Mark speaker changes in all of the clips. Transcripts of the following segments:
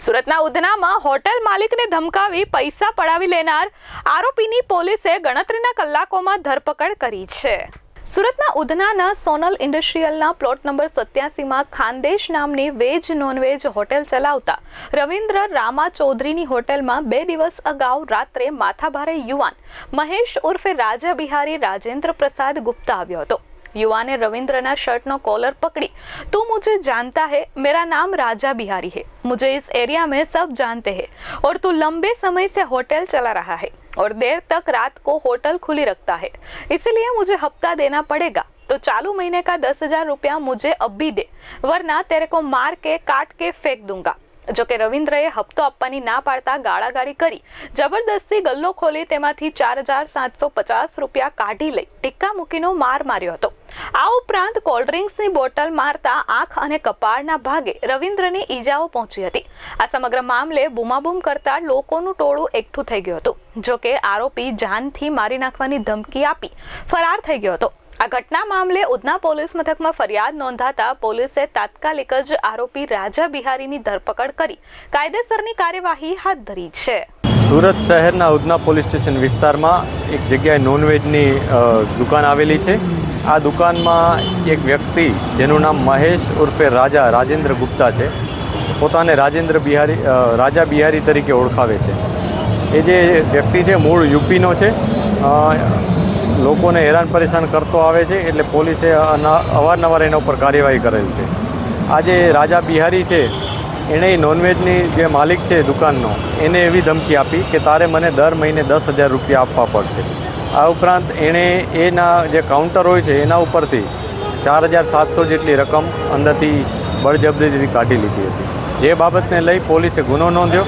Speaker 1: સુરતના ઉધનામાં હોટેલ માલિકને ધમકાવી પૈસા પડાવી લેનાર આરોપીની પોલીસે ગણતરીના કલાકોમાં ધરપકડ કરી છે. સુરતના ઉધનાના સોનલ ઇન્ડસ્ટ્રીયલના પ્લોટ નંબર સત્યાસીમાં ખાનદેશ નામની વેજ નોનવેજ હોટેલ ચલાવતા રવિન્દ્ર રામા ચૌધરીની હોટેલમાં બે દિવસ અગાઉ રાત્રે માથાભારે યુવાન મહેશ ઉર્ફે રાજા બિહારી રાજેન્દ્ર પ્રસાદ ગુપ્તા આવ્યો હતો. युवा ने रविंद्र शर्ट नो कॉलर पकड़ी तू मुझे जानता है मेरा नाम राजा बिहारी है मुझे इस एरिया में सब जानते हैं और तू लंबे समय से होटल चला रहा है और देर तक रात को होटल खुली रखता है इसलिए मुझे हफ्ता देना पड़ेगा तो चालू महीने का दस हजार रुपया मुझे अभी दे वरना तेरे को मार के काट के फेंक दूंगा જો કે રવિન્દ્રએ હપ્તો આપવાની ના પાડતા ગાળાગાળી કરી જબરદસ્તી ગલ્લો ખોલી તેમાંથી ચાર હજાર સાતસો પચાસ રૂપિયા કાઢી લઈ ટીક્કા મૂકીનો માર માર્યો હતો આ ઉપરાંત કોલ્ડ્રિંક્સની બોટલ મારતા આંખ અને કપાળના ભાગે રવિન્દ્રને ઈજાઓ પહોંચી હતી. આ સમગ્ર મામલે બૂમાબૂમ કરતા લોકોનું ટોળું એકઠું થઈ ગયું હતું. જો કે આરોપી જાનથી મારી નાખવાની ધમકી આપી ફરાર થઈ ગયો હતો. આ ઘટના મામલે ઉધના પોલીસ મથકમાં ફરિયાદ નોંધાતા પોલીસે તાત્કાલિક જ આરોપી રાજા બિહારીની ધરપકડ કરી કાયદેસરની કાર્યવાહી હાથ ધરી છે.
Speaker 2: સુરત શહેરના ઉધના પોલીસ સ્ટેશન વિસ્તારમાં એક જગ્યાએ નોનવેજની દુકાન આવેલી છે. આ દુકાનમાં એક વ્યક્તિ જેનું નામ મહેશ ઉર્ફે રાજા રાજેન્દ્ર ગુપ્તા છે. પોતાને રાજેન્દ્ર બિહારી રાજા બિહારી તરીકે ઓળખાવે છે. એ જે વ્યક્તિ છે, મૂળ યુપીનો છે. લોકોને હેરાન પરેશાન કરતો આવે છે, એટલે પોલીસે અવારનવાર એના ઉપર કાર્યવાહી કરેલ છે. આ જે રાજા બિહારી છે, એણે નોનવેજની જે માલિક છે દુકાનનો, એને એવી ધમકી આપી કે તારે મને દર મહિને દસ હજાર રૂપિયા આપવા પડશે. આ ઉપરાંત એણે એના જે કાઉન્ટર હોય છે, એના ઉપરથી ચાર હજાર સાતસો જેટલી રકમ અંદરથી બળજબરીથી કાઢી લીધી હતી. જે બાબતને લઈ પોલીસે ગુનો નોંધ્યો.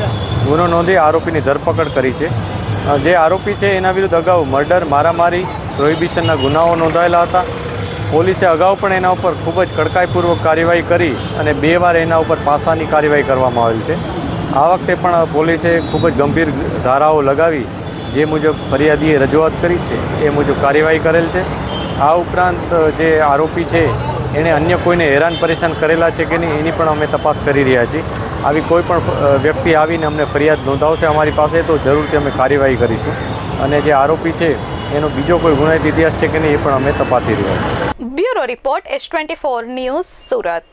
Speaker 2: ગુનો નોંધી આરોપીની ધરપકડ કરી છે. જે આરોપી છે, એના વિરુદ્ધ અગાઉ મર્ડર, મારામારી, પ્રોહિબિશનના ગુનાઓ નોંધાયેલા હતા. પોલીસે અગાઉ પણ એના ઉપર ખૂબ જ કડકાઈપૂર્વક કાર્યવાહી કરી અને બે વાર એના ઉપર પાસાની કાર્યવાહી કરવામાં આવેલ છે. આ વખતે પણ પોલીસે ખૂબ જ ગંભીર ધારાઓ લગાવી જે મુજબ ફરિયાદીએ રજૂઆત કરી છે, એ મુજબ કાર્યવાહી કરેલ છે. આ ઉપરાંત જે આરોપી છે, એણે અન્ય કોઈને હેરાન પરેશાન કરેલા છે કે નહીં, એની પણ અમે તપાસ કરી રહ્યા છીએ. આવી કોઈ પણ વ્યક્તિ આવીને અમને ફરિયાદ નોંધાવશે અમારી પાસે, તો જરૂરથી અમે કાર્યવાહી કરીશું. અને જે આરોપી છે, એનો બીજો કોઈ ગુનાહિત ઇતિહાસ છે કે નહીં, એ પણ અમે તપાસી રહ્યા છીએ.
Speaker 1: Bureau report S twenty four news Surat.